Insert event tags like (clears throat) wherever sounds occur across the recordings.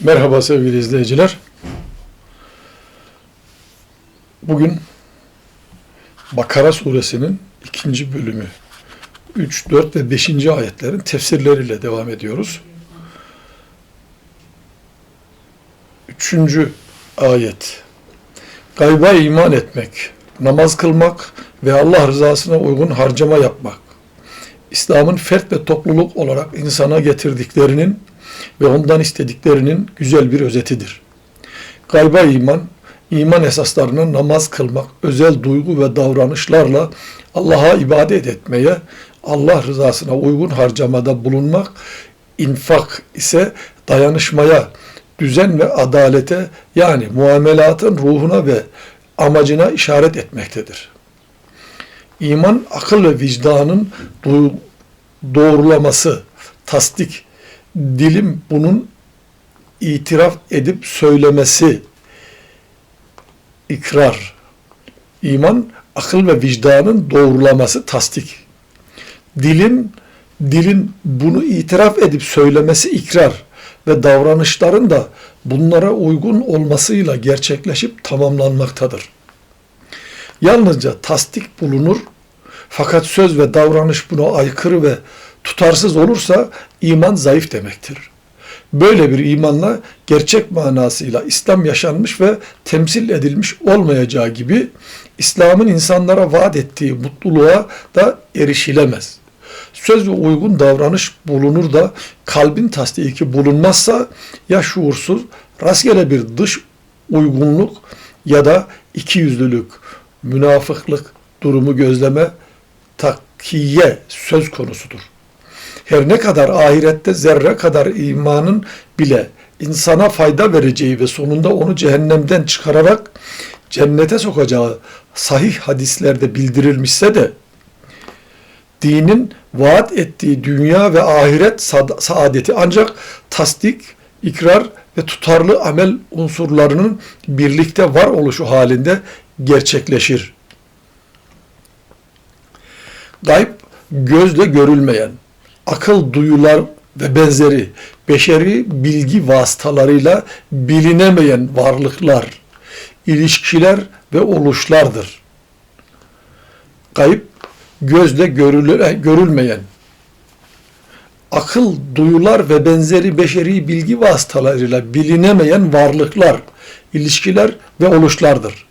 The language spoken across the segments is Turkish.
Merhaba sevgili izleyiciler. Bugün Bakara suresinin ikinci bölümü 3, 4 ve 5. ayetlerin tefsirleriyle devam ediyoruz. Üçüncü ayet. Gayba iman etmek, namaz kılmak ve Allah rızasına uygun harcama yapmak. İslam'ın fert ve topluluk olarak insana getirdiklerinin ve ondan istediklerinin güzel bir özetidir. Gayba iman, iman esaslarına namaz kılmak, özel duygu ve davranışlarla Allah'a ibadet etmeye, Allah rızasına uygun harcamada bulunmak, infak ise dayanışmaya, düzen ve adalete yani muamelatın ruhuna ve amacına işaret etmektedir. İman, akıl ve vicdanın doğrulaması, tasdik, dilim bunun itiraf edip söylemesi, ikrar. İman, akıl ve vicdanın doğrulaması, tasdik. Dilin, dilin bunu itiraf edip söylemesi, ikrar ve davranışların da bunlara uygun olmasıyla gerçekleşip tamamlanmaktadır. Yalnızca tasdik bulunur fakat söz ve davranış buna aykırı ve tutarsız olursa iman zayıf demektir. Böyle bir imanla gerçek manasıyla İslam yaşanmış ve temsil edilmiş olmayacağı gibi İslam'ın insanlara vaat ettiği mutluluğa da erişilemez. Söz ve uygun davranış bulunur da kalbin tasdiki bulunmazsa ya şuursuz, rastgele bir dış uygunluk ya da ikiyüzlülük, münafıklık durumu gözleme takiye söz konusudur. Her ne kadar ahirette zerre kadar imanın bile insana fayda vereceği ve sonunda onu cehennemden çıkararak cennete sokacağı sahih hadislerde bildirilmişse de dinin vaat ettiği dünya ve ahiret saadeti ancak tasdik, ikrar ve tutarlı amel unsurlarının birlikte var oluşu halinde gerçekleşir. Gayb gözle görülmeyen, akıl duyular ve benzeri beşeri bilgi vasıtalarıyla bilinemeyen varlıklar, ilişkiler ve oluşlardır. Kayıp gözle görülür, görülmeyen, akıl, duyular ve benzeri beşeri bilgi vasıtalarıyla bilinemeyen varlıklar, ilişkiler ve oluşlardır.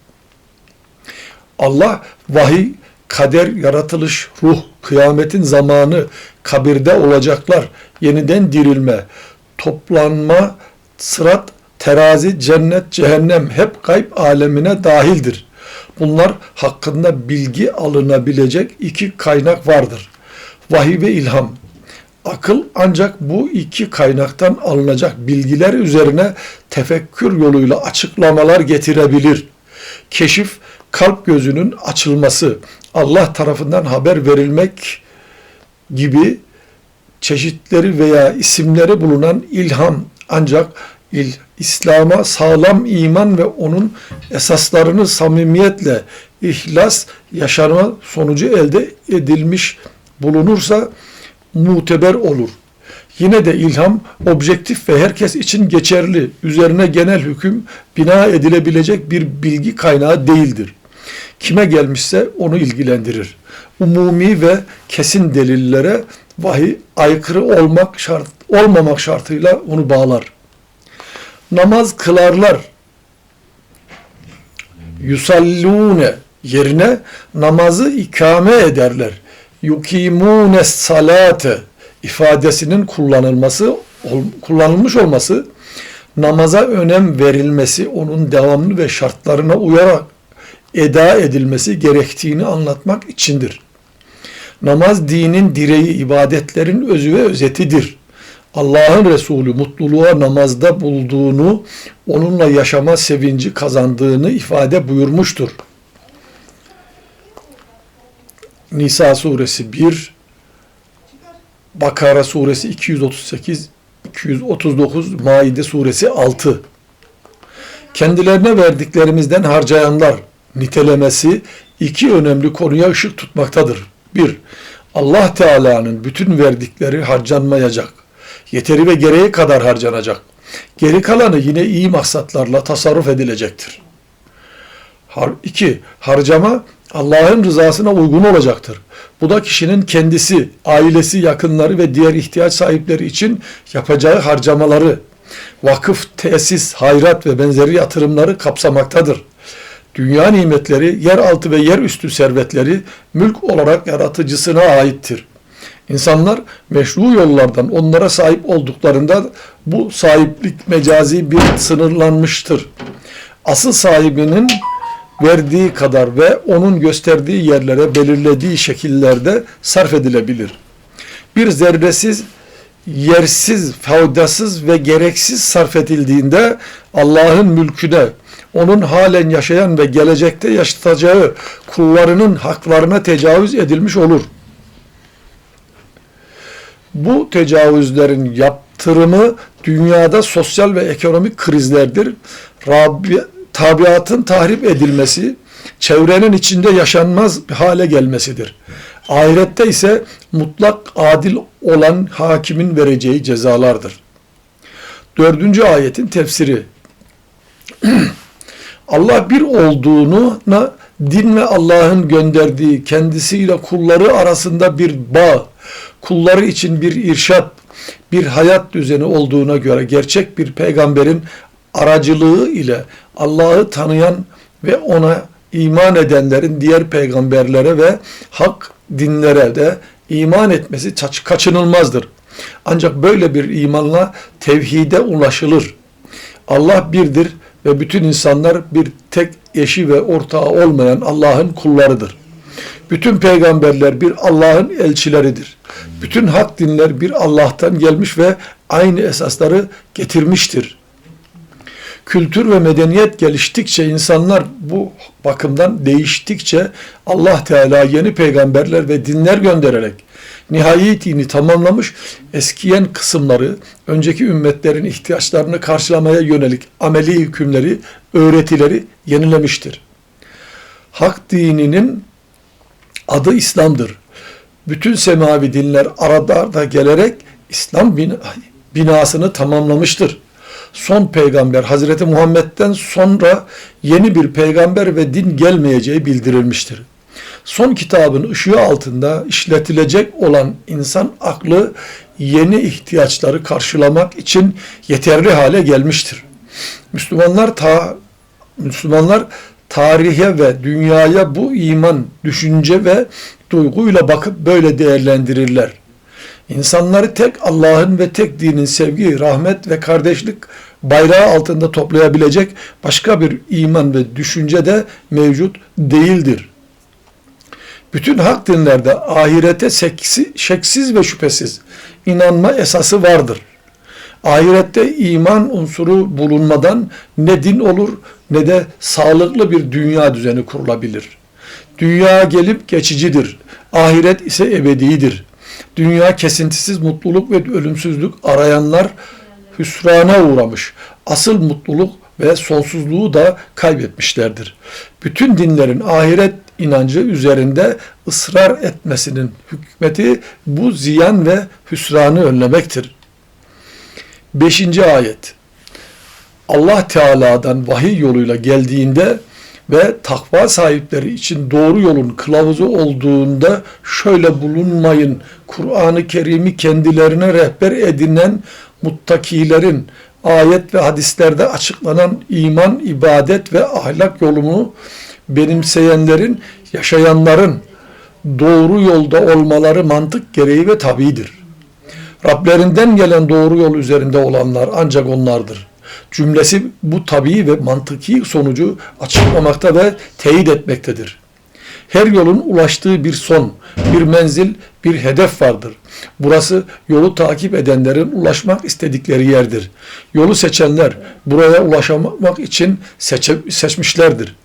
Allah vahiy kader, yaratılış, ruh, kıyametin zamanı, kabirde olacaklar, yeniden dirilme, toplanma, sırat, terazi, cennet, cehennem hep gayb alemine dahildir. Bunlar hakkında bilgi alınabilecek iki kaynak vardır. Vahiy ve ilham. Akıl ancak bu iki kaynaktan alınacak bilgiler üzerine tefekkür yoluyla açıklamalar getirebilir. Keşif, kalp gözünün açılması, Allah tarafından haber verilmek gibi çeşitleri veya isimleri bulunan ilham ancak il, İslam'a sağlam iman ve onun esaslarını samimiyetle ihlas yaşanma sonucu elde edilmiş bulunursa muteber olur. Yine de ilham objektif ve herkes için geçerli, üzerine genel hüküm bina edilebilecek bir bilgi kaynağı değildir. Kime gelmişse onu ilgilendirir. Umumi ve kesin delillere vahiy aykırı olmak şart olmamak şartıyla onu bağlar. Namaz kılarlar. Yusallune yerine namazı ikame ederler. Yukimune salate ifadesinin kullanılması kullanılmış olması namaza önem verilmesi, onun devamlı ve şartlarına uyarak eda edilmesi gerektiğini anlatmak içindir. Namaz dinin direği, ibadetlerin özü ve özetidir. Allah'ın Resulü mutluluğa namazda bulduğunu, onunla yaşama sevinci kazandığını ifade buyurmuştur. Nisa suresi 1, Bakara suresi 238, 239, Maide suresi 6. Kendilerine verdiklerimizden harcayanlar nitelemesi iki önemli konuya ışık tutmaktadır. Bir, Allah Teala'nın bütün verdikleri harcanmayacak. Yeteri ve gereği kadar harcanacak. Geri kalanı yine iyi maksatlarla tasarruf edilecektir. 2. Harcama Allah'ın rızasına uygun olacaktır. Bu da kişinin kendisi, ailesi, yakınları ve diğer ihtiyaç sahipleri için yapacağı harcamaları, vakıf, tesis, hayrat ve benzeri yatırımları kapsamaktadır. Dünya nimetleri, yeraltı ve yerüstü servetleri mülk olarak yaratıcısına aittir. İnsanlar meşru yollardan onlara sahip olduklarında bu sahiplik mecazi bir sınırlanmıştır. Asıl sahibinin verdiği kadar ve onun gösterdiği yerlere belirlediği şekillerde sarf edilebilir. Bir zerresiz, yersiz, faydasız ve gereksiz sarf edildiğinde Allah'ın mülküne, onun halen yaşayan ve gelecekte yaşatacağı kullarının haklarına tecavüz edilmiş olur. Bu tecavüzlerin yaptırımı dünyada sosyal ve ekonomik krizlerdir. Rabbi, tabiatın tahrip edilmesi, çevrenin içinde yaşanmaz bir hale gelmesidir. Ahirette ise mutlak adil olan hakimin vereceği cezalardır. Dördüncü ayetin tefsiri. (clears throat) Allah bir olduğuna din ve Allah'ın gönderdiği kendisiyle kulları arasında bir bağ, kulları için bir irşat, bir hayat düzeni olduğuna göre gerçek bir peygamberin aracılığı ile Allah'ı tanıyan ve ona iman edenlerin diğer peygamberlere ve hak dinlere de iman etmesi kaçınılmazdır. Ancak böyle bir imanla tevhide ulaşılır. Allah birdir ve bütün insanlar bir tek eşi ve ortağı olmayan Allah'ın kullarıdır. Bütün peygamberler bir Allah'ın elçileridir. Bütün hak dinler bir Allah'tan gelmiş ve aynı esasları getirmiştir kültür ve medeniyet geliştikçe insanlar bu bakımdan değiştikçe Allah Teala yeni peygamberler ve dinler göndererek nihai dini tamamlamış, eskiyen kısımları, önceki ümmetlerin ihtiyaçlarını karşılamaya yönelik ameli hükümleri, öğretileri yenilemiştir. Hak dininin adı İslam'dır. Bütün semavi dinler arada arada gelerek İslam binasını tamamlamıştır son peygamber Hazreti Muhammed'den sonra yeni bir peygamber ve din gelmeyeceği bildirilmiştir. Son kitabın ışığı altında işletilecek olan insan aklı yeni ihtiyaçları karşılamak için yeterli hale gelmiştir. Müslümanlar ta Müslümanlar tarihe ve dünyaya bu iman, düşünce ve duyguyla bakıp böyle değerlendirirler. İnsanları tek Allah'ın ve tek dinin sevgi, rahmet ve kardeşlik bayrağı altında toplayabilecek başka bir iman ve düşünce de mevcut değildir. Bütün hak dinlerde ahirete seksi, şeksiz ve şüphesiz inanma esası vardır. Ahirette iman unsuru bulunmadan ne din olur ne de sağlıklı bir dünya düzeni kurulabilir. Dünya gelip geçicidir. Ahiret ise ebedidir. Dünya kesintisiz mutluluk ve ölümsüzlük arayanlar hüsrana uğramış. Asıl mutluluk ve sonsuzluğu da kaybetmişlerdir. Bütün dinlerin ahiret inancı üzerinde ısrar etmesinin hükmeti bu ziyan ve hüsranı önlemektir. Beşinci ayet Allah Teala'dan vahiy yoluyla geldiğinde ve takva sahipleri için doğru yolun kılavuzu olduğunda şöyle bulunmayın. Kur'an-ı Kerim'i kendilerine rehber edinen muttakilerin ayet ve hadislerde açıklanan iman, ibadet ve ahlak yolunu benimseyenlerin, yaşayanların doğru yolda olmaları mantık gereği ve tabidir. Rablerinden gelen doğru yol üzerinde olanlar ancak onlardır. Cümlesi bu tabii ve mantıki sonucu açıklamakta ve teyit etmektedir. Her yolun ulaştığı bir son, bir menzil, bir hedef vardır. Burası yolu takip edenlerin ulaşmak istedikleri yerdir. Yolu seçenler buraya ulaşmak için seçmişlerdir.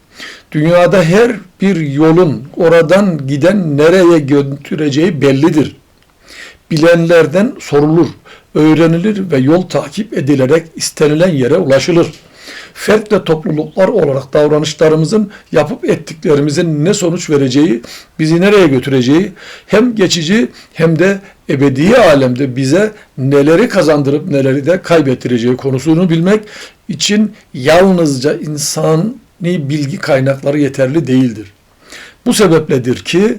Dünyada her bir yolun oradan giden nereye götüreceği bellidir. Bilenlerden sorulur, öğrenilir ve yol takip edilerek istenilen yere ulaşılır. Fert ve topluluklar olarak davranışlarımızın yapıp ettiklerimizin ne sonuç vereceği, bizi nereye götüreceği hem geçici hem de ebedi alemde bize neleri kazandırıp neleri de kaybettireceği konusunu bilmek için yalnızca insani bilgi kaynakları yeterli değildir. Bu sebepledir ki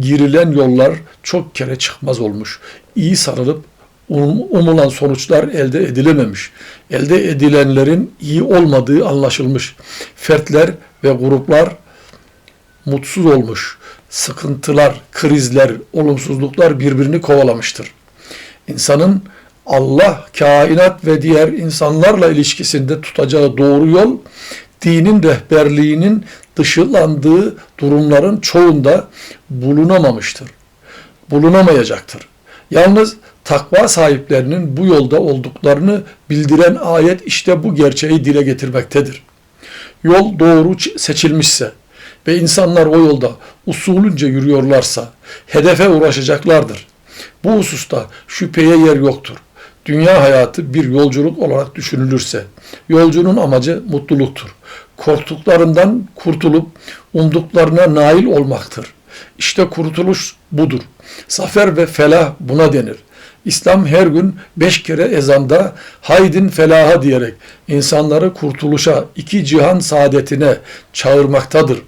girilen yollar çok kere çıkmaz olmuş. İyi sarılıp um- umulan sonuçlar elde edilememiş. Elde edilenlerin iyi olmadığı anlaşılmış. Fertler ve gruplar mutsuz olmuş. Sıkıntılar, krizler, olumsuzluklar birbirini kovalamıştır. İnsanın Allah, kainat ve diğer insanlarla ilişkisinde tutacağı doğru yol, dinin rehberliğinin dışılandığı durumların çoğunda bulunamamıştır. Bulunamayacaktır. Yalnız takva sahiplerinin bu yolda olduklarını bildiren ayet işte bu gerçeği dile getirmektedir. Yol doğru seçilmişse ve insanlar o yolda usulünce yürüyorlarsa hedefe ulaşacaklardır. Bu hususta şüpheye yer yoktur. Dünya hayatı bir yolculuk olarak düşünülürse yolcunun amacı mutluluktur. Korktuklarından kurtulup umduklarına nail olmaktır. İşte kurtuluş budur. Zafer ve felah buna denir. İslam her gün beş kere ezanda haydin felaha diyerek insanları kurtuluşa, iki cihan saadetine çağırmaktadır.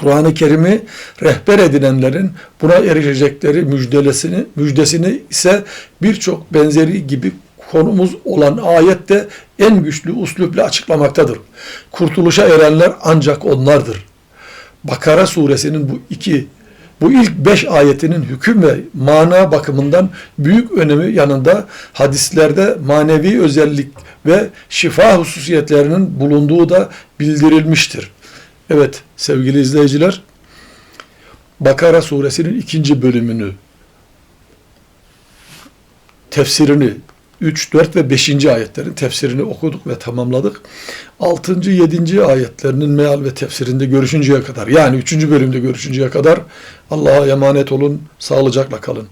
Kur'an-ı Kerim'i rehber edinenlerin buna erişecekleri müjdelesini, müjdesini ise birçok benzeri gibi konumuz olan ayette en güçlü uslupla açıklamaktadır. Kurtuluşa erenler ancak onlardır. Bakara suresinin bu iki bu ilk beş ayetinin hüküm ve mana bakımından büyük önemi yanında hadislerde manevi özellik ve şifa hususiyetlerinin bulunduğu da bildirilmiştir. Evet sevgili izleyiciler, Bakara suresinin ikinci bölümünü, tefsirini, 3, 4 ve 5. ayetlerin tefsirini okuduk ve tamamladık. 6. 7. ayetlerinin meal ve tefsirinde görüşünceye kadar, yani 3. bölümde görüşünceye kadar Allah'a emanet olun, sağlıcakla kalın.